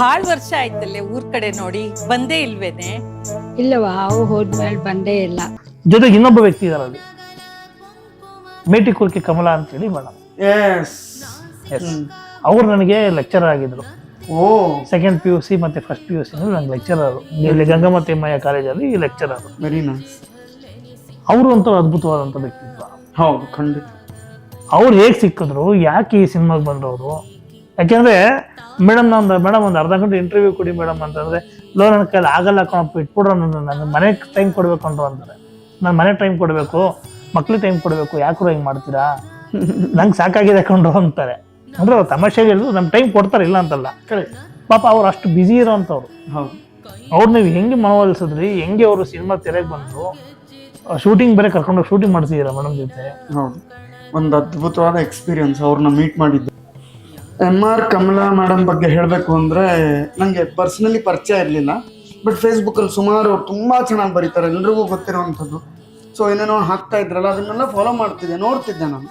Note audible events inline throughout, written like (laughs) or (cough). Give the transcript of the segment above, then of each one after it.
ಬಹಳ ವರ್ಷ ಆಯ್ತಲ್ಲೇ ಊರ್ ಕಡೆ ನೋಡಿ? ಬಂದೇ ಇಲ್ವೇನೆ? ಇಲ್ಲವಾ ಅವು ಹೋದ್ಮೇಲೆ ಬಂದೇ ಇಲ್ಲ. ಜೊತೆಗೆ ಇನ್ನೊಬ್ಬ ವ್ಯಕ್ತಿ ಇದಾರೆ ಅಲ್ಲಿ. ಮೇಟಿ ಕುರ್ಕಿ ಕಮಲ ಅಂತೇಳಿ ಮೇಡಮ್ ಎಸ್ ಎಸ್ ಅವ್ರು ನನಗೆ ಲೆಕ್ಚರ್ ಆಗಿದ್ರು. Oh. Second P U C ಮತ್ತೆ ಫಸ್ಟ್ ಪಿ ಯು ಸಿ ನಂಗೆ ಲೆಕ್ಚರರ್ ಇಲ್ಲಿ ಗಂಗಮ್ಮ ತಿಮ್ಮಯ್ಯ ಕಾಲೇಜಲ್ಲಿ ಲೆಕ್ಚರರ್ ವೆರಿ ನೈಸ್ ಅವರು ಅಂತ ಅದ್ಭುತವಾದಂಥ ವ್ಯಕ್ತಿತ್ವ. ಹೌದು ಖಂಡಿತ. ಅವ್ರು ಹೇಗೆ ಸಿಕ್ಕಿದ್ರು ಯಾಕೆ ಈ ಸಿನಿಮಾಗೆ ಬಂದ್ರು ಅವರು ಯಾಕೆಂದ್ರೆ ಮೇಡಮ್ ನಾನು ಮೇಡಮ್ ಒಂದು ಅರ್ಧ ಗಂಟೆ ಇಂಟರ್ವ್ಯೂ ಕೊಡಿ ಮೇಡಮ್ ಅಂತಂದ್ರೆ ಲೋ ನನ್ನ ಕೈಲಿ ಆಗಲ್ಲ ಕಣಪ್ಪ ಇಟ್ಬಿಡ್ರ ನನ್ನ ನನ್ನ ಮನೆಗೆ ಟೈಮ್ ಕೊಡ್ಬೇಕು ಅಂದ್ರು ಅಂತಾರೆ. ನಾನು ಮನೆ ಟೈಮ್ ಕೊಡಬೇಕು ಮಕ್ಳಿಗೆ ಟೈಮ್ ಕೊಡಬೇಕು ಯಾಕೂ ಹಿಂಗೆ ಮಾಡ್ತೀರಾ? ನಂಗೆ ಸಾಕಾಗಿದೆ ಕೊಂಡು ಅಂತಾರೆ. ಅಂದ್ರೆ ಅವ್ರು ತಮಾಷೆಗೆ ಹೇಳಿದ್ರು ನಮ್ಮ ಟೈಮ್ ಕೊಡ್ತಾರೆ ಇಲ್ಲ ಅಂತಲ್ಲ. ಪಾಪ ಅವ್ರು ಅಷ್ಟು ಬ್ಯುಸಿ ಇರೋಂಥವ್ರು. ಹೌದು. ಅವ್ರು ನೀವು ಹೆಂಗೆ ಮನವೊಲಿಸಿದ್ರಿ? ಹೆಂಗೆ ಅವರು ಸಿನಿಮಾ ತೆರೆಗೆ ಬಂದ್ರು? ಶೂಟಿಂಗ್ ಬೇರೆ ಕರ್ಕೊಂಡು ಶೂಟಿಂಗ್ ಮಾಡ್ತಿದ್ದೀರಾ ಮೇಡಮ್ ಜೊತೆ? ಹೌದು. ಒಂದು ಅದ್ಭುತವಾದ ಎಕ್ಸ್ಪೀರಿಯನ್ಸ್ ಅವ್ರನ್ನ ಮೀಟ್ ಮಾಡಿದ್ದು. ಎಂ ಆರ್ ಕಮಲಾ ಮೇಡಮ್ ಬಗ್ಗೆ ಹೇಳಬೇಕು ಅಂದರೆ ನನಗೆ ಪರ್ಸ್ನಲಿ ಪರಿಚಯ ಇರಲಿಲ್ಲ ಬಟ್ ಫೇಸ್ಬುಕ್ಕಲ್ಲಿ ಸುಮಾರು ಅವ್ರು ತುಂಬ ಚೆನ್ನಾಗಿ ಬರೀತಾರೆ, ಎಲ್ರಿಗೂ ಗೊತ್ತಿರೋವಂಥದ್ದು. ಸೊ ಏನೇನೋ ಹಾಕ್ತಾ ಇದ್ರಲ್ಲ, ಅದನ್ನೆಲ್ಲ ಫಾಲೋ ಮಾಡ್ತಿದ್ದೆ, ನೋಡ್ತಿದ್ದೆ ನಾನು.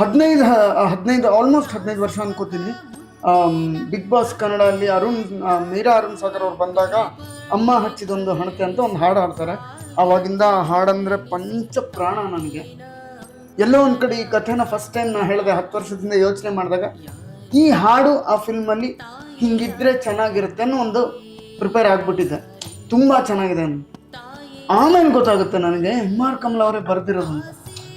ಹದಿನೈದು ಹದಿನೈದು ಆಲ್ಮೋಸ್ಟ್ ಹದಿನೈದು ವರ್ಷ ಅನ್ಕೋತೀನಿ. ಬಿಗ್ ಬಾಸ್ ಕನ್ನಡ ಅಲ್ಲಿ ಅರುಣ್ ಮೀರಾ ಅರುಣ್ ಸಾಗರ್ ಅವ್ರು ಬಂದಾಗ ಅಮ್ಮ ಹಚ್ಚಿದೊಂದು ಹಣತೆ ಅಂತ ಒಂದು ಹಾಡು ಹಾಡ್ತಾರೆ. ಆವಾಗಿಂದ ಹಾಡಂದ್ರೆ ಪಂಚ ಪ್ರಾಣ ನನಗೆ. ಎಲ್ಲೋ ಒಂದು ಕಡೆ ಈ ಕಥೆನ ಫಸ್ಟ್ ಟೈಮ್ ನಾ ಹೇಳಿದೆ, ಹತ್ತು ವರ್ಷದಿಂದ ಯೋಚನೆ ಮಾಡಿದಾಗ, ಈ ಹಾಡು ಆ ಫಿಲ್ಮಲ್ಲಿ ಹಿಂಗಿದ್ರೆ ಚೆನ್ನಾಗಿರುತ್ತೆ ಅನ್ನೋ ಒಂದು ಪ್ರಿಪೇರ್ ಆಗಿಬಿಟ್ಟಿದ್ದೆ ತುಂಬ ಚೆನ್ನಾಗಿದೆ ಆಮೇಲೆ ಗೊತ್ತಾಗುತ್ತೆ ನನಗೆ ಎಂ ಆರ್ ಕಮಲ ಅವರೇ ಬರೆದಿರೋದು ಅಂತ.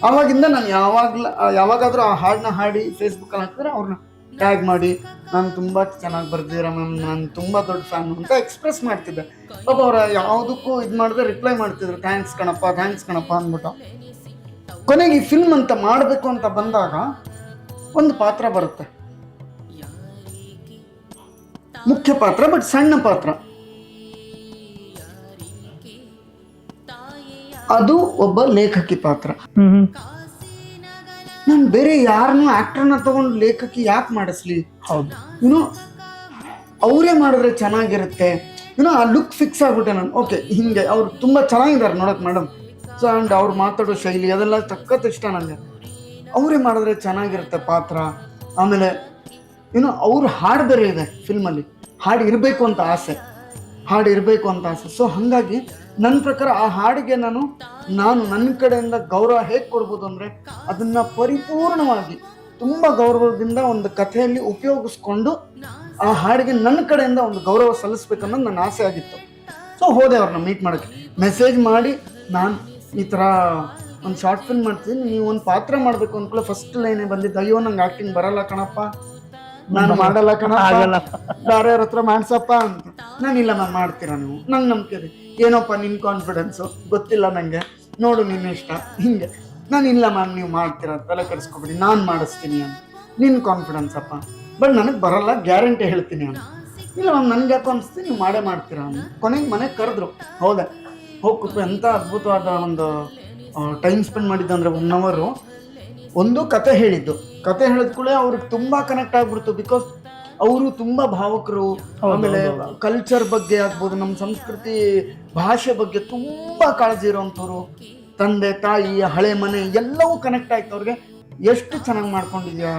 ಆವಾಗಿಂದ ನಾನು ಯಾವಾಗಲ ಯಾವಾಗಾದರೂ ಆ ಹಾಡನ್ನ ಹಾಡಿ ಫೇಸ್ಬುಕ್ಕಲ್ಲಿ ಹಾಕಿದ್ರೆ ಅವ್ರನ್ನ ಟ್ಯಾಗ್ ಮಾಡಿ, ನಾನು ತುಂಬ ಚೆನ್ನಾಗಿ ಬರ್ದಿದ್ದೀರ ಮ್ಯಾಮ್ ನಾನು ತುಂಬ ದೊಡ್ಡ ಫ್ಯಾನ್ ಅಂತ ಎಕ್ಸ್ಪ್ರೆಸ್ ಮಾಡ್ತಿದ್ದೆ. ಪಾಪ ಅವ್ರ ಯಾವುದಕ್ಕೂ ಇದು ಮಾಡಿದ್ರೆ ರಿಪ್ಲೈ ಮಾಡ್ತಿದ್ರು ಥ್ಯಾಂಕ್ಸ್ ಕಣಪ್ಪ ಥ್ಯಾಂಕ್ಸ್ ಕಣಪ್ಪ ಅಂದ್ಬಿಟ್ಟು. ಕೊನೆಗೆ ಈ ಫಿಲ್ಮ್ ಅಂತ ಮಾಡಬೇಕು ಅಂತ ಬಂದಾಗ ಒಂದು ಪಾತ್ರ ಬರುತ್ತೆ. ಮುಖ್ಯ ಪಾತ್ರ ಬಟ್ ಸಣ್ಣ ಪಾತ್ರ. ಅದು ಒಬ್ಬ ಲೇಖಕಿ ಪಾತ್ರ. ನಾನು ಬೇರೆ ಯಾರನ್ನೂ ಆಕ್ಟರ್ನ ತಗೊಂಡು ಲೇಖಕಿ ಯಾಕೆ ಮಾಡಿಸ್ಲಿ? ಹೌದು. ಇನ್ನು ಅವರೇ ಮಾಡಿದ್ರೆ ಚೆನ್ನಾಗಿರುತ್ತೆ. ಇನ್ನು ಆ ಲುಕ್ ಫಿಕ್ಸ್ ಆಗ್ಬಿಟ್ಟೆ ನಾನು. ಓಕೆ ಹಿಂಗೆ ಅವ್ರು ತುಂಬ ಚೆನ್ನಾಗಿದ್ದಾರೆ ನೋಡಕ್ ಮೇಡಮ್ ಆ್ಯಂಡ್ ಅವ್ರು ಮಾತಾಡೋ ಶೈಲಿ ಅದೆಲ್ಲ ಸಖತ್ ಇಷ್ಟ ನನಗೆ ಅವರೇ ಮಾಡಿದ್ರೆ ಚೆನ್ನಾಗಿರುತ್ತೆ ಪಾತ್ರ. ಆಮೇಲೆ ಏನು ಅವ್ರ ಹಾಡು ಬೇರೆ ಇದೆ ಫಿಲ್ಮಲ್ಲಿ. ಹಾಡು ಇರಬೇಕು ಅಂತ ಆಸೆ. ಹಾಡು ಇರಬೇಕು ಅಂತ ಆಸೆ. ಸೊ ಹಾಗಾಗಿ ನನ್ನ ಪ್ರಕಾರ ಆ ಹಾಡಿಗೆ ನಾನು ನಾನು ನನ್ನ ಕಡೆಯಿಂದ ಗೌರವ ಹೇಗೆ ಕೊಡ್ಬೋದು ಅಂದರೆ ಅದನ್ನು ಪರಿಪೂರ್ಣವಾಗಿ, ತುಂಬ ಗೌರವದಿಂದ ಒಂದು ಕಥೆಯಲ್ಲಿ ಉಪಯೋಗಿಸ್ಕೊಂಡು ಆ ಹಾಡಿಗೆ ನನ್ನ ಕಡೆಯಿಂದ ಒಂದು ಗೌರವ ಸಲ್ಲಿಸ್ಬೇಕನ್ನೋದು ನನ್ನ ಆಸೆ ಆಗಿತ್ತು. ಸೊ ಹೋದೆ ಅವ್ರನ್ನ ಮೀಟ್ ಮಾಡೋಕ್ಕೆ. ಮೆಸೇಜ್ ಮಾಡಿ ನಾನು ಈ ಥರ ಒಂದು ಶಾರ್ಟ್ ಫಿಲ್ಮ್ ಮಾಡ್ತೀನಿ ನೀವು ಒಂದು ಪಾತ್ರ ಮಾಡಬೇಕು ಅಂದ್ಕೊಳ್ಳೋ ಫಸ್ಟ್ ಲೈನೇ ಬಂದಿದ್ದು ಅಯ್ಯೋ ನಂಗೆ ಆ್ಯಕ್ಟಿಂಗ್ ಬರಲ್ಲ ಕಣಪ್ಪ. ನಾನು ಮಾಡಲ್ಲ ಆಗಲ್ಲ. ಕಣಪ್ಪ ಬೇರೆಯವ್ರ ಹತ್ರ ಮಾಡ್ಸಪ್ಪ ಅಂತ. ನಾನು ಇಲ್ಲ ಮ್ಯಾಮ್ ಮಾಡ್ತೀರಾ ನೀವು? ನಂಗೆ ನಂಬಿಕೆ ಇದೆ. ಏನಪ್ಪ ನಿನ್ನ ಕಾನ್ಫಿಡೆನ್ಸು ಗೊತ್ತಿಲ್ಲ ನನಗೆ ನೋಡು ನಿನ್ನ ಇಷ್ಟ. ಹಿಂಗೆ. ನಾನು ಇಲ್ಲ ಮ್ಯಾಮ್ ನೀವು ಮಾಡ್ತೀರಾ ತಲೆ ಕೆಡಿಸ್ಕೊಬಿಡಿ. ನಾನು ಮಾಡಿಸ್ತೀನಿ ಅಂತ. ನಿನ್ನ ಕಾನ್ಫಿಡೆನ್ಸ್ ಅಪ್ಪ. ಬಟ್ ನನಗೆ ಬರಲ್ಲ ಗ್ಯಾರಂಟಿ ಹೇಳ್ತೀನಿ ಅಂತ. ಇಲ್ಲ ಮ್ಯಾಮ್ ನನಗೆ ಯಾಕೆ ಅನಿಸ್ತೀನಿ ನೀವು ಮಾಡೇ ಮಾಡ್ತೀರಾ ಅಂತ. ಕೊನೆಗೆ ಮನೆಗೆ ಕರೆದ್ರು. ಹೌದಾ? ಹೋಗಿ ಎಂಥ ಅದ್ಭುತವಾದ ಒಂದು ಟೈಮ್ ಸ್ಪೆಂಡ್ ಮಾಡಿದ್ದು ಅಂದರೆ ಒನ್ ಅವರು ಒಂದು ಕತೆ ಹೇಳಿದ್ದು. ಕತೆ ಹೇಳಿದ ಕೂಡ ಅವ್ರಿಗೆ ತುಂಬ ಕನೆಕ್ಟ್ ಆಗಿಬಿಡ್ತು ಬಿಕಾಸ್ ಅವರು ತುಂಬ ಭಾವಕರು. ಆಮೇಲೆ ಕಲ್ಚರ್ ಬಗ್ಗೆ ಆಗ್ಬೋದು ನಮ್ಮ ಸಂಸ್ಕೃತಿ ಭಾಷೆ ಬಗ್ಗೆ ತುಂಬ ಕಾಳಜಿ ಇರೋವಂಥವ್ರು. ತಂದೆ ತಾಯಿ ಹಳೆ ಮನೆ ಎಲ್ಲವೂ ಕನೆಕ್ಟ್ ಆಯ್ತು ಅವ್ರಿಗೆ. ಎಷ್ಟು ಚೆನ್ನಾಗಿ ಮಾಡ್ಕೊಂಡಿದ್ಯಾ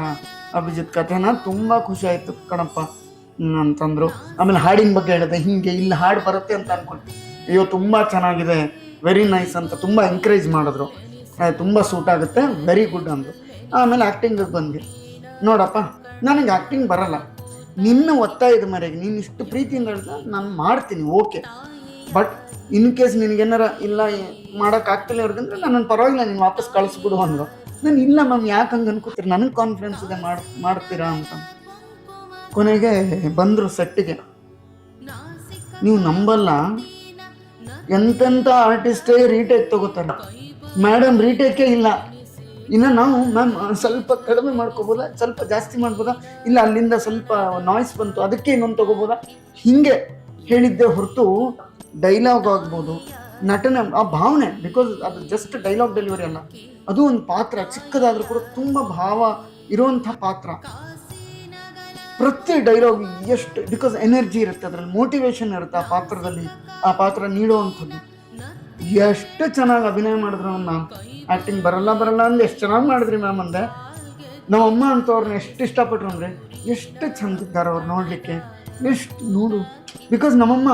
ಅಭಿಜಿತ್ ಕಥೆನ? ತುಂಬ ಖುಷಿ ಆಯಿತು ಕಣಪ್ಪ ಅಂತಂದರು. ಅಂತಂದ್ರು ಆಮೇಲೆ ಹಾಡಿನ ಬಗ್ಗೆ ಹೇಳಿದೆ ಹಿಂಗೆ ಇಲ್ಲಿ ಹಾಡು ಬರುತ್ತೆ ಅಂತ ಅನ್ಕೊಂಡು ಅಯ್ಯೋ ತುಂಬ ಚೆನ್ನಾಗಿದೆ. ವೆರಿ ನೈಸ್ ಅಂತ ತುಂಬ ಎಂಕರೇಜ್ ಮಾಡಿದ್ರು. ತುಂಬ ಸೂಟ್ ಆಗುತ್ತೆ. ವೆರಿ ಗುಡ್ ಅಂದರು. ಆಮೇಲೆ ಆ್ಯಕ್ಟಿಂಗಿಗೆ ಬಂದ್ವಿ. ನೋಡಪ್ಪ, ನನಗೆ ಆ್ಯಕ್ಟಿಂಗ್ ಬರಲ್ಲ. ನಿನ್ನ ಒತ್ತಾಯದ ಮೇರೆಗೆ ನೀನು ಇಷ್ಟು ಪ್ರೀತಿಯಿಂದ ಹೇಳಿದ್ರೆ ನಾನು ಮಾಡ್ತೀನಿ ಓಕೆ ಬಟ್ ಇನ್ ಕೇಸ್ ನಿನಗೇನಾರ ಇಲ್ಲ ಮಾಡೋಕ್ಕಾಗ್ತಿಲ್ಲ ಅವ್ರಿಗಂದ್ರೆ ನನ್ನ ಪರವಾಗಿಲ್ಲ, ನೀನು ವಾಪಸ್ ಕಳಿಸ್ಬಿಡು ಅಂದರು. ನಾನು ಇಲ್ಲ ಮ್ಯಾಮ್ ಯಾಕೆ ಹಂಗೆ ಅನ್ಕೋತೀರಿ? ನನಗೆ ಕಾನ್ಫಿಡೆನ್ಸ್ ಇದೆ ಮಾಡಿ, ಮಾಡ್ತೀರಾ ಅಂತ. ಕೊನೆಗೆ ಬಂದರು ಸೆಟ್ಟಿಗೆ ನೀವು ನಂಬಲ್ಲ. ಎಂತೆಂಥ ಆರ್ಟಿಸ್ಟೇ ರೀಟೇಕ್ ತಗೋತಾರೆ ಮೇಡಮ್ ರೀಟೇಕೇ ಇಲ್ಲ. ಇನ್ನು ನಾವು ಮ್ಯಾಮ್ ಸ್ವಲ್ಪ ಕಡಿಮೆ ಮಾಡ್ಕೋಬೋದಾ? ಸ್ವಲ್ಪ ಜಾಸ್ತಿ ಮಾಡ್ಬೋದಾ? ಇಲ್ಲ, ಅಲ್ಲಿಂದ ಸ್ವಲ್ಪ ನಾಯ್ಸ್ ಬಂತು, ಅದಕ್ಕೆ ಇನ್ನೊಂದು ತಗೋಬೋದಾ? ಹಿಂಗೆ ಹೇಳಿದ್ದೆ ಹೊರತು ಡೈಲಾಗ್ ಆಗ್ಬೋದು. ನಟನೆ, ಆ ಭಾವನೆ ಬಿಕಾಸ್ ಅದು ಜಸ್ಟ್ ಡೈಲಾಗ್ ಡೆಲಿವರಿ ಅಲ್ಲ. ಅದು ಒಂದು ಪಾತ್ರ, ಚಿಕ್ಕದಾದರೂ ಕೂಡ ತುಂಬ ಭಾವ ಇರುವಂಥ ಪಾತ್ರ. ಪ್ರತಿ ಡೈಲಾಗ್ ಎಷ್ಟು ಬಿಕಾಸ್ ಎನರ್ಜಿ ಇರುತ್ತೆ, ಅದರಲ್ಲಿ ಮೋಟಿವೇಶನ್ ಇರುತ್ತೆ ಆ ಪಾತ್ರದಲ್ಲಿ, ಆ ಪಾತ್ರ ನೀಡುವಂಥದ್ದು. ಎಷ್ಟು ಚೆನ್ನಾಗಿ ಅಭಿನಯ ಮಾಡಿದ್ರು ನಾನು ಆ್ಯಕ್ಟಿಂಗ್ ಬರಲ್ಲ ಬರಲ್ಲ ಅಂದ್ರೆ ಎಷ್ಟು ಚೆನ್ನಾಗಿ ಮಾಡಿದ್ರಿ ಮ್ಯಾಮ್ ಅಂದೆ ನಮ್ಮ ಅಮ್ಮ ಅಂತವ್ರನ್ನ ಎಷ್ಟು ಇಷ್ಟಪಟ್ರು ಅಂದರೆ, ಎಷ್ಟು ಚಂದ ಇದ್ದಾರೆ ಅವ್ರು ನೋಡಲಿಕ್ಕೆ. ಎಷ್ಟು ನೋಡು. ಬಿಕಾಸ್ ನಮ್ಮಮ್ಮ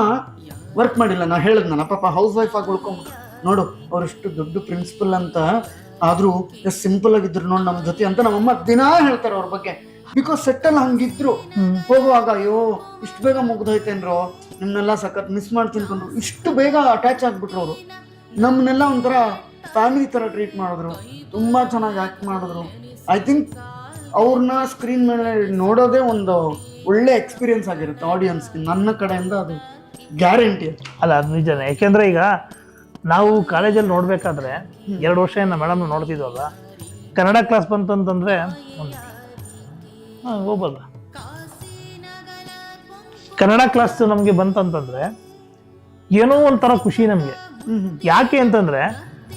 ವರ್ಕ್ ಮಾಡಿಲ್ಲ, ನಾ ಹೇಳಿದ್ನಲ್ಲ ಪಾಪ ಹೌಸ್ ವೈಫ್ ಆಗಿ ಉಳ್ಕೊಂಬಿಟ್ಟು ನೋಡು, ಅವ್ರು ಎಷ್ಟು ದೊಡ್ಡ ಪ್ರಿನ್ಸಿಪಲ್ ಅಂತ, ಆದರೂ ಎಷ್ಟು ಸಿಂಪಲ್ ಆಗಿದ್ರು ನೋಡಿ ನಮ್ಮ ಜೊತೆ ಅಂತ ನಮ್ಮಮ್ಮ ದಿನಾ ಹೇಳ್ತಾರೆ ಅವ್ರ ಬಗ್ಗೆ. ಬಿಕಾಸ್ ಸೆಟ್ಟಲ್ ಹಂಗಿದ್ರು. ಹೋಗುವಾಗ ಅಯ್ಯೋ ಇಷ್ಟು ಬೇಗ ಮುಗ್ದೋಯ್ತೇನ್ರೋ? ನಿಮ್ಮನ್ನೆಲ್ಲ ಸಖತ್ ಮಿಸ್ ಮಾಡ್ತೀನಿ ಅಂದ್ರು ಇಷ್ಟು ಬೇಗ ಅಟ್ಯಾಚ್ ಆಗ್ಬಿಟ್ರು ಅವರು. ನಮ್ಮನ್ನೆಲ್ಲ ಒಂಥರ ಫ್ಯಾಮಿಲಿ ಥರ ಟ್ರೀಟ್ ಮಾಡಿದ್ರು. ತುಂಬ ಚೆನ್ನಾಗಿ ಆ್ಯಕ್ಟ್ ಮಾಡಿದ್ರು. ಐ ಥಿಂಕ್ ಅವ್ರನ್ನ ಸ್ಕ್ರೀನ್ ಮೇಲೆ ನೋಡೋದೇ ಒಂದು ಒಳ್ಳೆ ಎಕ್ಸ್ಪೀರಿಯನ್ಸ್ ಆಗಿರುತ್ತೆ ಆಡಿಯನ್ಸ್ಗೆ ನನ್ನ ಕಡೆಯಿಂದ ಅದು ಗ್ಯಾರಂಟಿ ಅಲ್ಲ ಅದು ನಿಜನೇ. ಯಾಕೆಂದ್ರೆ ಈಗ ನಾವು ಕಾಲೇಜಲ್ಲಿ ನೋಡಬೇಕಾದ್ರೆ ಎರಡು ವರ್ಷ ನಮ್ಮ ಮೇಡಮ್ ನೋಡ್ತಿದ್ವಲ್ಲ ಕನ್ನಡ ಕ್ಲಾಸ್ ಬಂತಂತಂದರೆ ಒಂದು ಹಾಂ ಹೋಗ್ಬೋದ ಕನ್ನಡ ಕ್ಲಾಸ್ ನಮಗೆ ಬಂತಂತಂದ್ರೆ ಏನೋ ಒಂಥರ ಖುಷಿ ನಮಗೆ. ಯಾಕೆ ಅಂತಂದ್ರೆ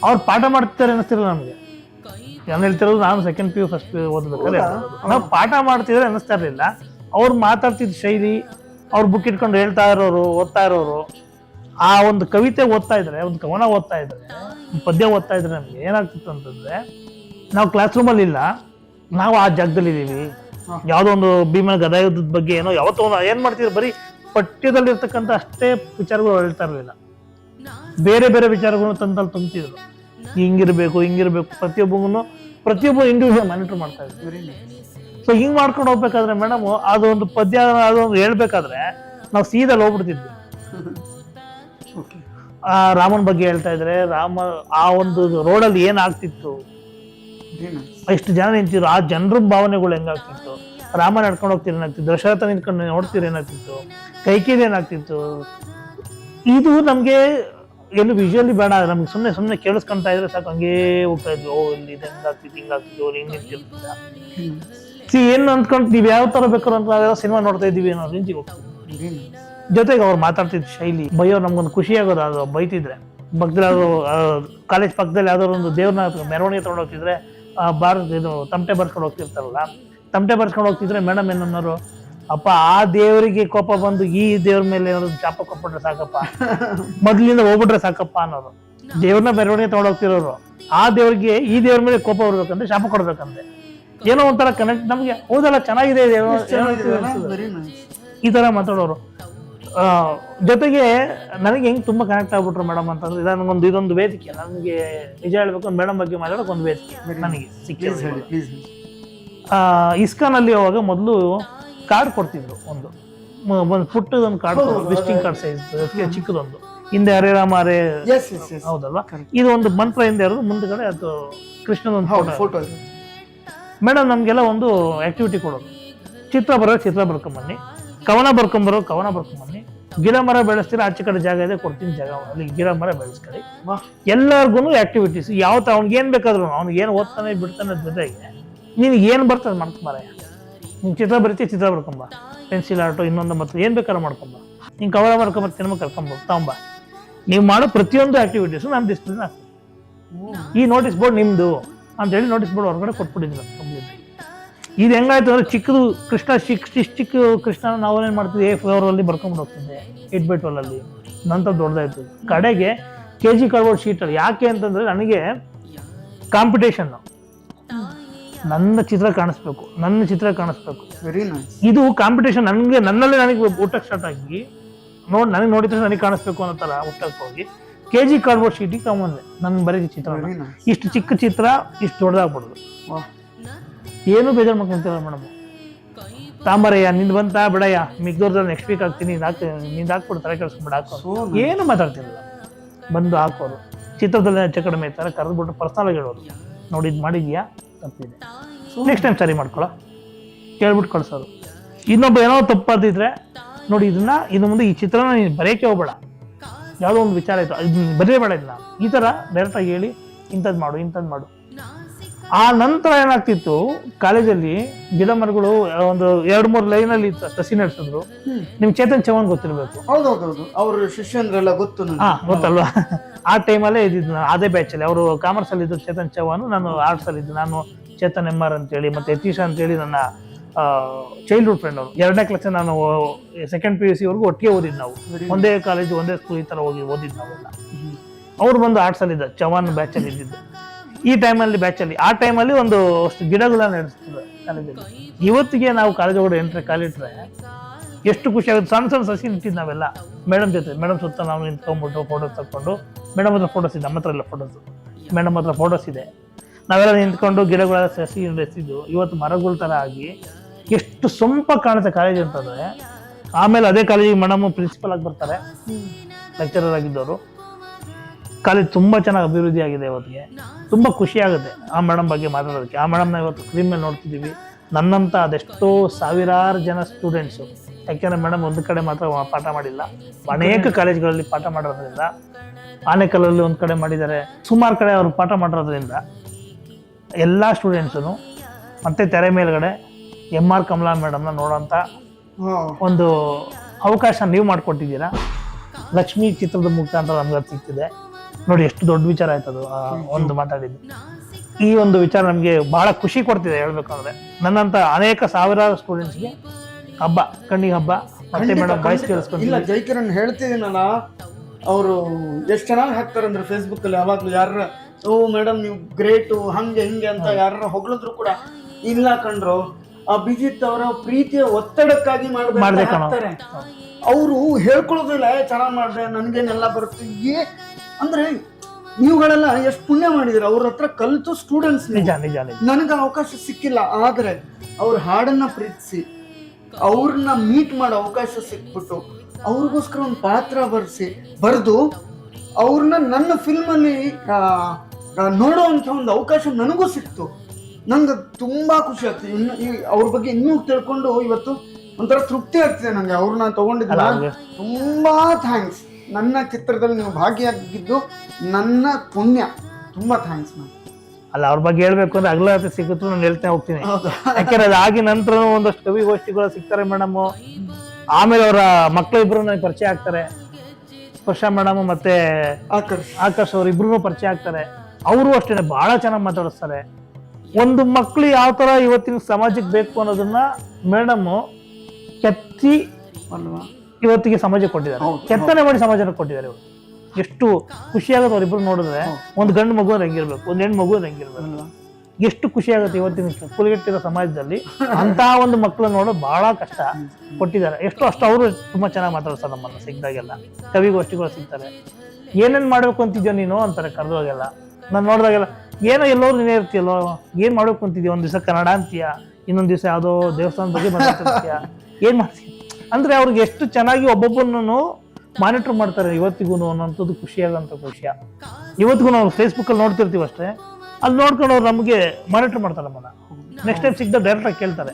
ಅವ್ರು ಪಾಠ ಮಾಡ್ತಿದ್ದಾರೆ ಅನ್ನಿಸ್ತಿರಲ್ಲ ನಮಗೆ. ನಾನು ಹೇಳ್ತಿರೋದು ನಾನು second P U first P U ಓದ್ಬೇಕಾದ್ರೆ ನಾವು ಪಾಠ ಮಾಡ್ತಿದ್ರೆ ಅನ್ನಿಸ್ತಾ ಇರಲಿಲ್ಲ. ಅವ್ರು ಮಾತಾಡ್ತಿದ್ದ ಶೈಲಿ ಅವ್ರು ಬುಕ್ ಇಟ್ಕೊಂಡು ಹೇಳ್ತಾ ಇರೋರು ಓದ್ತಾ ಇರೋರು ಆ ಒಂದು ಕವಿತೆ ಓದ್ತಾ ಇದ್ರೆ ಒಂದು ಕವನ ಓದ್ತಾ ಇದ್ರೆ ಪದ್ಯ ಓದ್ತಾ ಇದ್ರೆ ನಮ್ಗೆ ಏನಾಗ್ತಿತ್ತು ಅಂತಂದ್ರೆ ನಾವು ಕ್ಲಾಸ್ ರೂಮಲ್ಲಿ ಇಲ್ಲ ನಾವು ಆ ಜಾಗದಲ್ಲಿ ಇದೀವಿ ಯಾವುದೋ ಒಂದು ಭೀಮನ ಗದಾ ಯುದ್ಧದ ಬಗ್ಗೆ ಏನೋ ಯಾವತ್ತೋ ಒಂದು ಏನ್ ಮಾಡ್ತಿದ್ರು ಬರೀ ಪಠ್ಯದಲ್ಲಿರ್ತಕ್ಕಂಥ ಅಷ್ಟೇ ವಿಚಾರಗಳು ಹೇಳ್ತಾ ಇರಲಿಲ್ಲ. ಬೇರೆ ಬೇರೆ ವಿಚಾರಗಳು ತಂದಲ್ಲಿ ತುಂಬ್ತಿದ್ರು. ಹಿಂಗಿರ್ಬೇಕು ಹಿಂಗಿರ್ಬೇಕು ಪ್ರತಿಯೊಬ್ಬಗೂ ಪ್ರತಿಯೊಬ್ಬ ಇಂಡಿವಿಜುವಲ್ ಮಾನಿಟರ್ ಮಾಡ್ತಾ ಇದ್ರು. ಸೊ ಹಿಂಗ್ ಮಾಡ್ಕೊಂಡು ಹೋಗ್ಬೇಕಾದ್ರೆ ಮೇಡಮ್ ಅದೊಂದು ಪದ್ಯ ಅದೊಂದು ಹೇಳ್ಬೇಕಾದ್ರೆ ನಾವು ಸೀದಲ್ಲಿ ಹೋಗ್ಬಿಡ್ತಿದ್ವಿ (laughs) ಆ ರಾಮನ್ ಬಗ್ಗೆ ಹೇಳ್ತಾ ಇದ್ರೆ ರಾಮ ಆ ಒಂದು ರೋಡಲ್ಲಿ ಏನಾಗ್ತಿತ್ತು ಎಷ್ಟು ಜನ ನಿಂತಿದ್ರು? ಆ ಜನರ ಭಾವನೆಗಳು ಹೆಂಗಾಗ್ತಿತ್ತು ರಾಮ ನಡ್ಕೊಂಡು ಹೋಗ್ತೀರಿ ಏನಾಗ್ತಿತ್ತು ದಶರಥ ನಿಂತ್ಕೊಂಡು ನೋಡ್ತಿರ ಏನಾಗ್ತಿತ್ತು ಕೈಕೇರಿ ಏನಾಗ್ತಿತ್ತು ಇದು ನಮಗೆ ಏನು ವಿಜುವಲಿ ಬೇಡ, ನಮ್ಗೆ ಸುಮ್ಮನೆ ಸುಮ್ಮನೆ ಕೇಳಿಸ್ಕೊಂತ ಇದ್ರೆ ಸಾಕು. ಹಂಗೆ ಹೋಗ್ತಾ ಇದ್ವಿ. ಓ, ಇಲ್ಲಿ ಇದು ಹಿಂಗಾಗ್ತಿತ್ತು ಹಿಂಗಾಗ್ತಿತ್ತು ಅವ್ರು ಹಿಂಗ್ ನಿಂತಿರ್ತಿಲ್ಲ ಸಿ, ಏನು ಅಂದ್ಕೊಂಡು ನೀವು ಯಾವ ತರ ಬೇಕಾರ ಅಂತ ಸಿನಿಮಾ ನೋಡ್ತಾ ಇದೀವಿ ಅನ್ನೋ ರೇಂಜಿಗೆ ಹೋಗ್ತೀವಿ. ಜೊತೆಗೆ ಅವ್ರು ಮಾತಾಡ್ತಿದ್ದ ಶೈಲಿ ಬೈಯೋ ನಮ್ಗೊಂದು ಖುಷಿ ಆಗೋದು, ಅದು ಬೈತಿದ್ರೆ. ಪಕ್ಕದಲ್ಲಿ ಕಾಲೇಜ್ ಪಕ್ಕದಲ್ಲಿ ಯಾವ್ದಾದ್ರು ಒಂದು ದೇವ್ರನ್ನ ಮೆರವಣಿಗೆ ತಗೊಂಡು ಹೋಗ್ತಿದ್ರೆ ಆ ಬಾರ್ ಇದು ತಮಟೆ ಬರ್ಸ್ಕೊಂಡು ಹೋಗ್ತಿರ್ತಾರಲ್ಲ ತಮಟೆ ಬರ್ಸ್ಕೊಂಡು ಹೋಗ್ತಿದ್ರೆ ಮೇಡಮ್ ಏನನ್ನೋರು ಅಪ್ಪ ಆ ದೇವರಿಗೆ ಕೋಪ ಬಂದು ಈ ದೇವ್ರ ಮೇಲೆ ಏನಾದ್ರು ಶಾಪ ಕೊಟ್ಬಿಟ್ರೆ ಸಾಕಪ್ಪ. ಮೊದ್ಲಿಂದ ಹೋಗ್ಬಿಟ್ರೆ ಸಾಕಪ್ಪ ಅನ್ನೋರು. ದೇವ್ರನ್ನ ಬೆರವಣಿಗೆ ತಗೊಂಡೋಗ್ತಿರೋರು ಆ ದೇವ್ರಿಗೆ ಈ ದೇವ್ರ ಮೇಲೆ ಕೋಪ ಬರ್ಬೇಕಂದ್ರೆ ಶಾಪ ಕೊಡ್ಬೇಕಂತೆ. ಏನೋ ಒಂಥರ ಕನೆಕ್ಟ್ ನಮ್ಗೆ ಹೌದಲ್ಲ ಚೆನ್ನಾಗಿದೆ ಈ ತರ ಮಾತಾಡೋರು. ಜೊತೆಗೆ ನನಗೆ ಹೆಂಗ್ ತುಂಬಾ ಕನೆಕ್ಟ್ ಆಗ್ಬಿಟ್ರು ಮೇಡಮ್ ಅಂತಂದ್ರೆ ಇದು ನನಗೊಂದು ಇದೊಂದು ವೇದಿಕೆ. ನನಗೆ ನಿಜ ಹೇಳ್ಬೇಕು ಮೇಡಮ್ ಬಗ್ಗೆ ಮಾತಾಡೋಕೆ ಒಂದು ವೇದಿಕೆ ನನಗೆ ಸಿಕ್ಕಿ ಸಿಕ್ಕಿದೆ ಹೇಳಿ ಪ್ಲೀಸ್ ಇಸ್ಕಾನ್ ಅಲ್ಲಿ ಹೋವಾಗ ಮೊದಲು ಕಾರ್ಡ್ ಕೊಡ್ತಿದ್ರು ಒಂದು. ಒಂದು ಪುಟ್ಟದೊಂದು ಕಾರ್ಡ್ ವಿಸಿಟಿಂಗ್ ಕಾರ್ಡ್ ಸೈಜ್ ಚಿಕ್ಕದೊಂದು. ಹಿಂದೆ ಹರೇ ರಾಮ ಹರೇ ಹೌದಲ್ವಾ. ಇದು ಒಂದು ಮಂತ್ರ ಹಿಂದೆ ಇರೋದು ಮುಂದ್ಗಡೆ ಅದು ಕೃಷ್ಣದೊಂದು ಫೋಟೋ ಮೇಡಮ್ ನಮಗೆಲ್ಲ ಒಂದು ಆಕ್ಟಿವಿಟಿ ಕೊಡೋದು. ಚಿತ್ರ ಬರೋ ಚಿತ್ರ ಬರ್ಕೊಂಬನ್ನಿ. ಕವನ ಬರ್ಕೊಂಬರೋ ಕವನ ಬರ್ಕೊಂಬನ್ನಿ. ಗಿಡ ಮರ ಬೆಳೆಸ್ತೀರಾ, ಆಚೆ ಕಡೆ ಜಾಗ ಇದೆ, ಕೊಡ್ತೀನಿ ಜಾಗ. ಅಲ್ಲಿ ಗಿಡ ಮರ ಬೆಳೆಸ್ಕೊಳ್ಳಿ. ಎಲ್ಲರಿಗೂ ಆಕ್ಟಿವಿಟೀಸ್ ಯಾವ ತ ಅವ್ನಿಗೆ ಏನ್ ಬೇಕಾದ್ರು, ಅವ್ನಿಗೆ ಏನು ಓದ್ತಾನೆ, ಬಿಡ್ತಾನೆ ಜೊತೆಗೆ, ನಿನಗೆ ಏನು ಬರ್ತದೆ ಮಾಡ್ತಾರೆ ನೀನು ಚಿತ್ರ ಬರೀತಿ, ಚಿತ್ರ ಬರ್ಕೊಂಬ. ಪೆನ್ಸಿಲ್, ಆರ್ಟು, ಇನ್ನೊಂದು ಮತ್ತು ಏನು ಬೇಕಾದ್ರೂ ಮಾಡ್ಕೊಂಬ. ನೀನು ಕವರ ಮಾಡ್ಕೊಂಬ ಸಿನಿಮಾ ಕರ್ಕೊಂಬ, ತಗೊಂಬ. ನೀವು ಮಾಡೋ ಪ್ರತಿಯೊಂದು ಆಕ್ಟಿವಿಟೀಸು ನಾನು ಡಿಸ್ಪ್ಲೇನ ಈ ನೋಟಿಸ್ ಬೋರ್ಡ್ ನಿಮ್ದು. ಅಂತ ಹೇಳಿ ನೋಟಿಸ್ ಬೋರ್ಡ್ ಹೊರಗಡೆ ಕೊಟ್ಬಿಟ್ಟಿದ್ದೀನಿ. ಇದು ಹೆಂಗಾಯ್ತು ಅಂದ್ರೆ ಚಿಕ್ಕದು ಕೃಷ್ಣ ಚಿಕ್ಕ ಚಿಕ್ಕ ಚಿಕ್ಕ ಕೃಷ್ಣ ನಾವೇನು ಮಾಡ್ತಿದ್ವಿ ಎ ಫ್ಲೋರ್ ಅಲ್ಲಿ ಬರ್ಕೊಂಡ್ ಹೋಗ್ತಿದ್ದೆ ಏಟ್ ಬೈ ಟ್ವೆಲ್ ಅಲ್ಲಿ. ನಂತರ ದೊಡ್ಡದಾಯ್ತು. ಕಡೆಗೆ ಕೆ ಜಿ ಶೀಟ್ ಶೀಟಲ್ಲಿ ಯಾಕೆ ಅಂತಂದ್ರೆ ನನಗೆ ಕಾಂಪಿಟೇಷನ್ ನನ್ನ ಚಿತ್ರ ಕಾಣಿಸ್ಬೇಕು ನನ್ನ ಚಿತ್ರ ಕಾಣಿಸ್ಬೇಕು. ವೆರಿ ನೈಸ್ ಇದು ಕಾಂಪಿಟೇಷನ್ ನನಗೆ ನನ್ನಲ್ಲೇ ನನಗೆ ಊಟಕ್ಕೆ ಸ್ಟಾರ್ಟ್ ಆಗಿ ನೋಡ್ ನನಗೆ ನೋಡಿದ್ರೆ ತಕ್ಷಣ ನನಗೆ ಕಾಣಿಸ್ಬೇಕು ಅನ್ನೋ ಥರ ಊಟಕ್ಕೆ ಹೋಗಿ ಕೆ ಜಿ ಕಾರ್ಬೋರ್ಡ್ ಶೀಟಿಗೆ ತಗೊಂಡೆ ನನ್ನ ಬರೀ ಚಿತ್ರ ಇಷ್ಟು ಚಿಕ್ಕ ಚಿತ್ರ ಇಷ್ಟು ದೊಡ್ಡದಾಗ್ಬಿಡುದು. ಏನು ಬೇಜಾರು ಮಾಡ್ಕೊಂತಿಲ್ಲ ಮೇಡಮ್? ತಾಂಬರಯ್ಯ ನಿಂದು ಬಂತ ಬಿಡಯ್ಯ. ಮಿಗ್ದೋರ್ದಲ್ಲಿ ನೆಕ್ಸ್ಟ್ ವೀಕ್ ಹಾಕ್ತೀನಿ ನಿಂದು ಹಾಕ್ ನಿಂದು ಹಾಕ್ಬಿಡು ತಲೆ ಹಾಕೋ. ಏನು ಮಾತಾಡ್ತಿರಲಿಲ್ಲ ಬಂದು ಹಾಕೋರು. ಚಿತ್ರದಲ್ಲಿ ಹೆಚ್ಚು ಕಡಿಮೆ ಇರ್ತಾರೆ ಕರೆದ್ಬಿಟ್ಟು ಪರ್ಸನಲ್ ಆಗಿ ಹೇಳೋದು ನೋಡಿ ಇದು ಮಾಡಿದ್ಯಾ? ತಪ್ಪಿದೆ. ನೆಕ್ಸ್ಟ್ ಟೈಮ್ ಸರಿ ಮಾಡ್ಕೊಳ. ಕೇಳ್ಬಿಟ್ಟು ಕಳ್ಸೋರು. ಇನ್ನೊಬ್ಬ ಏನೋ ತಪ್ಪಾದಿದ್ರೆ ನೋಡಿ ಇದನ್ನ ಇನ್ನು ಮುಂದೆ ಈ ಚಿತ್ರನ ನೀನು ಬರೆಯೋಕೆ ಹೋಗ್ಬೇಡ. ಯಾವುದೋ ಒಂದು ವಿಚಾರ ಆಯಿತು ಇದು ಬರೆಯಬೇಡ ಇದನ್ನ ಈ ಥರ ಡೈರೆಕ್ಟಾಗಿ ಹೇಳಿ ಇಂಥದ್ದು ಮಾಡು ಇಂಥದ್ದು ಮಾಡು. ಆ ನಂತರ ಏನಾಗ್ತಿತ್ತು ಕಾಲೇಜಲ್ಲಿ ಗಿಡ ಮರಗಳು ಒಂದು ಎರಡು ಮೂರು ಲೈನಲ್ಲಿ ಸಸಿ ನಡೆಸಿದ್ರು. ನಿಮ್ಗೆ ಚೇತನ್ ಚೌಹಾಣ್ ಗೊತ್ತಿರಬೇಕು. ಹೌದೌದೌದು. ಅವ್ರ ಶಿಷ್ಯಂದ್ರೆಲ್ಲ ಗೊತ್ತು ಹಾ ಗೊತ್ತಲ್ವಾ? ಆ ಟೈಮಲ್ಲೇ ಇದ್ದಿದ್ದು ನಾನು ಅದೇ ಬ್ಯಾಚ್ ಅಲ್ಲಿ. ಅವರು ಕಾಮರ್ಸ್ ಅಲ್ಲಿ ಇದ್ರು ಚೇತನ್ ಚೌಹಾನ್ ನಾನು ಆರ್ಟ್ಸ್ ಅಲ್ಲಿ ಇದ್ದು. ನಾನು ಚೇತನ್ ಎಂ ಆರ್ ಅಂತೇಳಿ ಮತ್ತೆ ಯತೀಶ್ ಅಂತೇಳಿ ನನ್ನ ಚೈಲ್ಡ್ಹುಡ್ ಫ್ರೆಂಡ್ ಅವರು. ಎರಡನೇ ಕ್ಲಾಸ್ ನಾನು ಸೆಕೆಂಡ್ ಪಿ ಯು ಸಿ ವರೆಗೂ ಒಟ್ಟಿಗೆ ಓದಿದ್ದು ನಾವು. ಒಂದೇ ಕಾಲೇಜ್ ಒಂದೇ ಸ್ಕೂಲ್ ಈ ತರ ಹೋಗಿ ಓದಿದ್ದು ನಾವೆಲ್ಲ. ಅವ್ರು ಬಂದು ಆರ್ಟ್ಸ್ ಅಲ್ಲಿ ಇದ್ದ ಚವಾನ್ ಬ್ಯಾಚ್ ಅಲ್ಲಿ ಇದ್ದಿದ್ದು. ಈ ಟೈಮಲ್ಲಿ ಬ್ಯಾಚಲ್ಲಿ ಆ ಟೈಮಲ್ಲಿ ಒಂದು ಅಷ್ಟು ಗಿಡಗಳನ್ನ ನಡೆಸ್ತಿದ್ರು ಕಾಲೇಜಲ್ಲಿ. ಇವತ್ತಿಗೆ ನಾವು ಕಾಲೇಜ್ ಒಳಗಡೆ ಎಂಟ್ರಿ ಕಾಲಿಟ್ರೆ ಎಷ್ಟು ಖುಷಿ ಆಗುತ್ತೆ. ಸಣ್ಣ ಸಣ್ಣ ಸಸಿ ನಿಂತಿದ್ದು ನಾವೆಲ್ಲ. ಮೇಡಮ್ ಜೊತೆ ಮೇಡಮ್ ಸುತ್ತ ನಾವು ನಿಂತ್ಕೊಂಡ್ಬಿಟ್ಟು ಫೋಟೋಸ್ ತಗೊಂಡು ಮೇಡಮ್ ಹತ್ರ ಫೋಟೋಸ್ ಇದೆ ನಮ್ಮ ಹತ್ರ ಎಲ್ಲ ಫೋಟೋಸ್ ಮೇಡಮ್ ಹತ್ರ ಫೋಟೋಸ್ ಇದೆ. ನಾವೆಲ್ಲ ನಿಂತ್ಕೊಂಡು ಗಿಡಗಳ ಸಸಿ ನಡೆಸಿದ್ದು. ಇವತ್ತು ಮರಗಳ ಥರ ಆಗಿ ಎಷ್ಟು ಸೊಂಪ ಕಾಣುತ್ತೆ ಕಾಲೇಜ್ ಅಂತಂದರೆ. ಆಮೇಲೆ ಅದೇ ಕಾಲೇಜಿಗೆ ಮೇಡಮ್ ಪ್ರಿನ್ಸಿಪಲ್ ಆಗಿ ಬರ್ತಾರೆ. ಲೆಕ್ಚರರ್ ಆಗಿದ್ದವರು. ಕಾಲೇಜ್ ತುಂಬ ಚೆನ್ನಾಗಿ ಅಭಿವೃದ್ಧಿ ಆಗಿದೆ ಇವತ್ತಿಗೆ. ತುಂಬ ಖುಷಿ ಆಗುತ್ತೆ ಆ ಮೇಡಮ್ ಬಗ್ಗೆ ಮಾತಾಡೋದಕ್ಕೆ. ಆ ಮೇಡಮ್ನ ಇವತ್ತು ಸ್ಕ್ರೀನ್ ಮೇಲೆ ನೋಡ್ತಿದ್ದೀವಿ. ನನ್ನಂಥ ಅದೆಷ್ಟೋ ಸಾವಿರಾರು ಜನ ಸ್ಟೂಡೆಂಟ್ಸು ಯಾಕೆಂದರೆ ಮೇಡಮ್ ಒಂದು ಕಡೆ ಮಾತ್ರ ಪಾಠ ಮಾಡಿಲ್ಲ. ಅನೇಕ ಕಾಲೇಜ್ಗಳಲ್ಲಿ ಪಾಠ ಮಾಡೋದ್ರಿಂದ ಆನೆಕಲ್ಲಲ್ಲಿ ಒಂದು ಕಡೆ ಮಾಡಿದ್ದಾರೆ. ಸುಮಾರು ಕಡೆ ಅವರು ಪಾಠ ಮಾಡಿರೋದ್ರಿಂದ ಎಲ್ಲ ಸ್ಟೂಡೆಂಟ್ಸು ಮತ್ತೆ ತೆರೆ ಮೇಲ್ಗಡೆ ಎಂ ಆರ್ ಕಮಲಾ ಮೇಡಮ್ನ ನೋಡೋಂಥ ಒಂದು ಅವಕಾಶ ನೀವು ಮಾಡಿಕೊಟ್ಟಿದ್ದೀರಾ. ಲಕ್ಷ್ಮಿ ಚಿತ್ರದ ಮುಖಾಂತರ ನಮ್ಗೆ ಅದು ಸಿಗ್ತಿದೆ. ನೋಡಿ ಎಷ್ಟು ದೊಡ್ಡ ವಿಚಾರ ಆಯ್ತು ಅದು ಒಂದು ಮಾತಾಡಿದ್ದು. ಈ ಒಂದು ವಿಚಾರ ನಮಗೆ ಬಹಳ ಖುಷಿ ಕೊಡ್ತಿದೆ ಹೇಳ್ಬೇಕಂದ್ರೆ. ನನ್ನಂತ ಅನೇಕ ಸಾವಿರಾರು ಸ್ಟೂಡೆಂಟ್ಸ್ಗೆ ಹಬ್ಬ ಕಣ್ಣಿಗೆ ಹಬ್ಬ ಮತ್ತೆ ಮೇಡಮ್ ಬಾಯ್ಸ್. ಇಲ್ಲ ಕೇಳಿಸ್ಕೊಂಡು ಜೈಕಿರಣ್ ಹೇಳ್ತಿದ್ದೀನಲ್ಲ ಅವರು ಎಷ್ಟು ಚೆನ್ನಾಗಿ ಹಾಕ್ತಾರೆ ಅಂದ್ರೆ ಫೇಸ್ಬುಕ್ ಅಲ್ಲಿ ಯಾವಾಗ್ಲೂ ಯಾರ ಓ ಮೇಡಮ್ ನೀವು ಗ್ರೇಟು ಹಂಗೆ ಹಿಂಗೆ ಅಂತ ಯಾರು ಹೊಗಳಿದ್ರು ಕೂಡ ಇಲ್ಲ ಕಂಡ್ರು ಆ ಬಿಜಿತ್ ಅವರ ಪ್ರೀತಿಯ ಒತ್ತಡಕ್ಕಾಗಿ ಮಾಡ್ದೆ ಮಾಡ್ಬೇಕು ಕಣೋ. ಹಾಕ್ತಾರೆ. ಅವರು ಹೇಳ್ಕೊಳ್ಳೋದಿಲ್ಲ ಚೆನ್ನಾಗಿ ಮಾಡಿದೆ ನನ್ಗೇನೆಲ್ಲ ಬರುತ್ತೆ ಏ ಅಂದ್ರೆ ನೀವುಗಳೆಲ್ಲ ಎಷ್ಟು ಪುಣ್ಯ ಮಾಡಿದ್ರೆ? ಅವ್ರ ಹತ್ರ ಕಲಿತು ಸ್ಟೂಡೆಂಟ್ಸ್ ನಿಜ ನಿಜ ನಿಜ. ನನಗೆ ಅವಕಾಶ ಸಿಕ್ಕಿಲ್ಲ ಆದ್ರೆ ಅವ್ರ ಹಾಡನ್ನ ಪ್ರೀತಿಸಿ ಅವ್ರನ್ನ ಮೀಟ್ ಮಾಡೋ ಅವಕಾಶ ಸಿಕ್ಬಿಟ್ಟು ಅವ್ರಿಗೋಸ್ಕರ ಒಂದು ಪಾತ್ರ ಬರೆಸಿ ಬರೆದು ಅವ್ರನ್ನ ನನ್ನ ಫಿಲ್ಮಲ್ಲಿ ನೋಡೋವಂಥ ಒಂದು ಅವಕಾಶ ನನಗೂ ಸಿಕ್ತು. ನಂಗೆ ತುಂಬಾ ಖುಷಿ ಆಗ್ತದೆ. ಇನ್ನು ಈ ಅವ್ರ ಬಗ್ಗೆ ಇನ್ನೂ ತಿಳ್ಕೊಂಡು ಇವತ್ತು ಒಂಥರ ತೃಪ್ತಿ ಆಗ್ತಿದೆ ನಂಗೆ. ಅವ್ರನ್ನ ತಗೊಂಡಿದ್ದ ತುಂಬಾ ಥ್ಯಾಂಕ್ಸ್ ನನ್ನ ಚಿತ್ರದಲ್ಲಿ ನೀವು ಭಾಗಿಯಾಗಿದ್ದು ನನ್ನ ಪುಣ್ಯ. ತುಂಬಾ ಥ್ಯಾಂಕ್ಸ್ ಮ್ಯಾಮ್ ಅಲ್ಲ ಅವ್ರ ಬಗ್ಗೆ ಹೇಳ್ಬೇಕು ಅಂದ್ರೆ ಅಗಲ ಸಿಗುತ್ತೂ ನಾನು ಹೇಳ್ತಾ ಹೋಗ್ತೀನಿ. ಯಾಕೆಂದ್ರೆ ಅದಾಗಿ ನಂತರ ಒಂದಷ್ಟು ಕವಿಗೋಷ್ಠಿಗಳು ಸಿಗ್ತಾರೆ ಮೇಡಮ್ ಆಮೇಲೆ ಅವರ ಮಕ್ಕಳಿಬ್ರು ನನಗೆ ಪರಿಚಯ ಆಗ್ತಾರೆ. ಸ್ಪರ್ಶ ಮೇಡಮ್ ಮತ್ತೆ ಆಕರ್ಷ್. ಆಕರ್ಷ್ ಅವ್ರ ಇಬ್ರು ಪರಿಚಯ ಆಗ್ತಾರೆ. ಅವರು ಅಷ್ಟೇ ಬಹಳ ಚೆನ್ನಾಗಿ ಮಾತಾಡಿಸ್ತಾರೆ. ಒಂದು ಮಕ್ಕಳು ಯಾವ ತರ ಇವತ್ತಿನ ಸಮಾಜಕ್ಕೆ ಬೇಕು ಅನ್ನೋದನ್ನ ಮೇಡಮ್ ಕೆತ್ತಿ ಅಲ್ವಾ? ಇವತ್ತಿಗೆ ಸಮಾಜ ಕೊಟ್ಟಿದ್ದಾರೆ. ಕೆತ್ತನೆ ಮಾಡಿ ಸಮಾಜ ಕೊಟ್ಟಿದ್ದಾರೆ ಇವರು. ಎಷ್ಟು ಖುಷಿಯಾಗುತ್ತೆ ಅವರಿಬ್ರು ನೋಡಿದ್ರೆ ಒಂದು ಗಂಡು ಮಗು ಹೆಂಗಿರ್ಬೇಕು? ಒಂದು ಹೆಣ್ಣು ಮಗು ಹೆಂಗಿರ್ಬೇಕು? ಎಷ್ಟು ಖುಷಿ ಆಗುತ್ತೆ ಇವತ್ತಿನ ಕುಲಗೆಟ್ಟಿರೋ ಸಮಾಜದಲ್ಲಿ? (laughs) ಅಂತ ಒಂದು ಮಕ್ಕಳು ನೋಡೋದು ಬಹಳ ಕಷ್ಟ ಕೊಟ್ಟಿದ್ದಾರೆ. ಎಷ್ಟು ಅಷ್ಟು ಅವರು ತುಂಬಾ ಚೆನ್ನಾಗಿ ಮಾತಾಡ್ತಾರೆ ನಮ್ಮನ್ನ ಸಿಕ್ಕಿದಾಗೆಲ್ಲ ಕವಿಗೋಷ್ಠಿಗಳು ಸಿಗ್ತಾರೆ. ಏನೇನ್ ಮಾಡ್ಬೇಕು ಅಂತಿದ್ಯೋ ನೀನು ಅಂತಾರೆ ಕರೆದೋಗೆಲ್ಲ. ನಾನು ನೋಡಿದಾಗೆಲ್ಲ ಏನೋ ಎಲ್ಲರೂ ನೀನೇ ಇರ್ತೀಯಲ್ಲೋ? ಏನ್ ಮಾಡ್ಬೇಕು ಅಂತಿದ್ಯೋ? ಒಂದ್ ದಿವಸ ಕನ್ನಡ ಅಂತೀಯ? ಇನ್ನೊಂದ್ ದಿವಸ ಯಾವುದೋ ದೇವಸ್ಥಾನದ ಬಗ್ಗೆ ಮಾತಾಡ್ತಿರ್ತೀಯ (laughs) ಏನ್ ಮಾಡ್ತೀಯ? ಅಂದ್ರೆ ಅವ್ರಿಗೆ ಎಷ್ಟು ಚೆನ್ನಾಗಿ ಒಬ್ಬೊಬ್ಬನೂ ಮಾನಿಟರ್ ಮಾಡ್ತಾರೆ ಇವತ್ತಿಗೂ ಅನ್ನೋಂಥದ್ದು ಖುಷಿಯಾದಂಥ ವಿಷಯ. ಇವತ್ತಿಗೂ ನಾವು ಫೇಸ್ಬುಕ್ ಅಲ್ಲಿ ನೋಡ್ತಿರ್ತೀವಿ ಅಷ್ಟೇ. ಅಲ್ಲಿ ನೋಡ್ಕೊಂಡು ಅವ್ರು ನಮಗೆ ಮಾನಿಟರ್ ಮಾಡ್ತಾರೆ ನಮ್ಮನ್ನ. ನೆಕ್ಸ್ಟ್ ಟೈಮ್ ಸಿಗ್ದಾಗ ಡೈರೆಕ್ಟ್ ಆಗಿ ಕೇಳ್ತಾರೆ.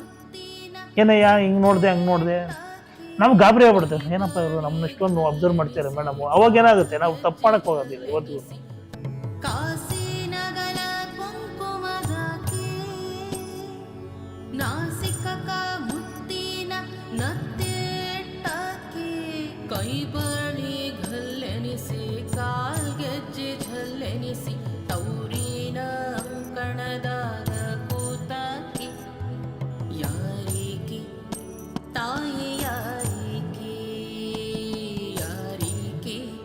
ಏನಯ್ಯ, ಹಿಂಗೆ ನೋಡಿದೆ, ಹಂಗೆ ನೋಡಿದೆ. ನಮ್ಗೆ ಗಾಬರಿ ಆಗ್ಬಿಡುತ್ತೆ. ಏನಪ್ಪ ಇವರು, ನಮ್ಮನ್ನ ಇಷ್ಟೊಂದು ಅಬ್ಸರ್ವ್ ಮಾಡ್ತಾರೆ ಮೇಡಮ್ ಅವಾಗ ಏನಾಗುತ್ತೆ? ನಾವು ತಪ್ಪು ಹೋಗೋದಿಲ್ಲ ಇವತ್ತಿಗೂ